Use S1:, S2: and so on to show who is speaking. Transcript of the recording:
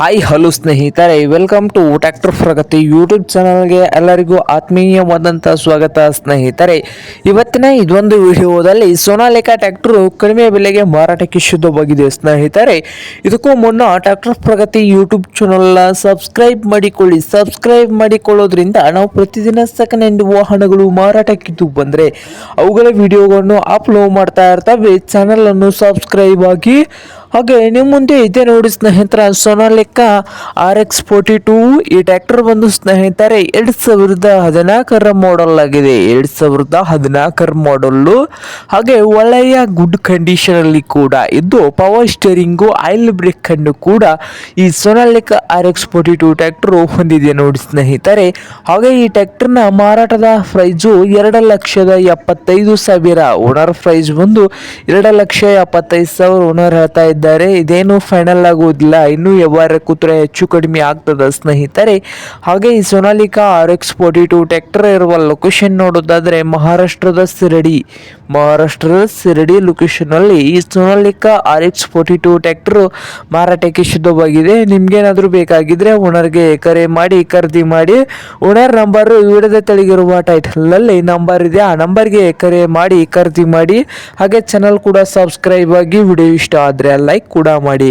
S1: Hi hello ಸ್ನೇಹಿತರೆ. Welcome to tractor Pragati YouTube ಚಾನಲ್ಗೆ ಎಲ್ಲರಿಗೂ ಆತ್ಮೀಯವಾದಂಥ ಸ್ವಾಗತ, ಸ್ನೇಹಿತರೆ. ಇವತ್ತಿನ ಇದೊಂದು ವಿಡಿಯೋದಲ್ಲಿ ಸೋನಾಲಿಕಾ ಟ್ಯಾಕ್ಟರು ಕಡಿಮೆ ಬೆಲೆಗೆ ಮಾರಾಟಕ್ಕೆ ಶುದ್ಧವಾಗಿದೆ, ಸ್ನೇಹಿತರೆ. ಇದಕ್ಕೂ ಮುನ್ನ ಟ್ಯಾಕ್ಟರ್ ಪ್ರಗತಿ ಯೂಟ್ಯೂಬ್ ಚಾನಲ್ನ ಸಬ್ಸ್ಕ್ರೈಬ್ ಮಾಡಿಕೊಳ್ಳಿ. ಸಬ್ಸ್ಕ್ರೈಬ್ ಮಾಡಿಕೊಳ್ಳೋದ್ರಿಂದ ನಾವು ಪ್ರತಿದಿನ ಸೆಕೆಂಡ್ ವಾಹನಗಳು ಮಾರಾಟಕ್ಕಿದ್ದು ಬಂದರೆ ಅವುಗಳ ವಿಡಿಯೋಗಳನ್ನು ಅಪ್ಲೋಡ್ ಮಾಡ್ತಾ ಇರ್ತವೆ. ಚಾನಲನ್ನು ಸಬ್ಸ್ಕ್ರೈಬ್ ಆಗಿ ಹಾಗೆ ನಿಮ್ಮ ಮುಂದೆ ಇದೆ ನೋಡಿ ಸ್ನೇಹಿತರ, Sonalika R X forty two ಈ ಟ್ರ್ಯಾಕ್ಟರ್ ಬಂದು ಸ್ನೇಹಿತರೆ, ಎರಡು ಸಾವಿರದ ಹದಿನಾಲ್ಕರ ಮಾಡಲ್ ಆಗಿದೆ. ಎರಡು ಸಾವಿರದ ಹದಿನಾಲ್ಕರ ಮಾಡಲ್ಲು ಹಾಗೆ ಒಳ್ಳೆಯ ಗುಡ್ ಕಂಡೀಷನಲ್ಲಿ ಕೂಡ ಇದ್ದು ಪವರ್ ಸ್ಟೇರಿಂಗು ಆಯಿಲ್ ಬ್ರೇಕ್ ಅನ್ನು ಕೂಡ ಈ Sonalika R X forty two tractor ಹೊಂದಿದೆ ನೋಡಿ ಸ್ನೇಹಿತರೆ. ಹಾಗೆ ಈ ಟ್ರ್ಯಾಕ್ಟರ್ನ ಮಾರಾಟದ ಪ್ರೈಸು ಎರಡು ಲಕ್ಷದ ಎಪ್ಪತ್ತೈದು ಸಾವಿರ. ಓನರ್ ಪ್ರೈಸ್ ಬಂದು ಎರಡು ಲಕ್ಷ ಎಪ್ಪತ್ತೈದು ಸಾವಿರ. ಓನರ್ ಹೇಳ್ತಾ ಇದೇನು ಫೈನಲ್ ಆಗುವುದಿಲ್ಲ. ಇನ್ನೂ ವ್ಯವಹಾರ ಕೂತ್ರೆ ಹೆಚ್ಚು ಕಡಿಮೆ ಆಗ್ತದ ಸ್ನೇಹಿತರೆ. ಹಾಗೆ ಈ Sonalika R X forty two tractor ಇರುವ ಲೊಕೇಶನ್ ನೋಡೋದಾದ್ರೆ ಮಹಾರಾಷ್ಟ್ರದ ಸಿರಡಿ ಮಹಾರಾಷ್ಟ್ರದ ಸಿರಡಿ ಲೊಕೇಶನ್ ಅಲ್ಲಿ ಈ Sonalika R X forty two tractor ಮಾರಾಟಕ್ಕೆ ಶುದ್ಧವಾಗಿದೆ ನಿಮ್ಗೇನಾದರೂ ಬೇಕಾಗಿದ್ರೆ ಓನರ್ಗೆ ಕರೆ ಮಾಡಿ, ಖರೀದಿ ಮಾಡಿ, ಓನರ್ ನಂಬರ್ ವಿಡಿಯೋದ ತೆಳಗಿರುವ ಟೈಟಲ್ ಅಲ್ಲಿ ನಂಬರ್ ಇದೆ. ಆ ನಂಬರ್ಗೆ ಕರೆ ಮಾಡಿ, ಖರೀದಿ ಮಾಡಿ, ಹಾಗೆ ಚಾನಲ್ ಕೂಡ ಸಬ್ಸ್ಕ್ರೈಬ್ ಆಗಿ ವಿಡಿಯೋ ಇಷ್ಟ ಆದರೆ ಲೈಕ್ ಕೂಡ ಮಾಡಿ.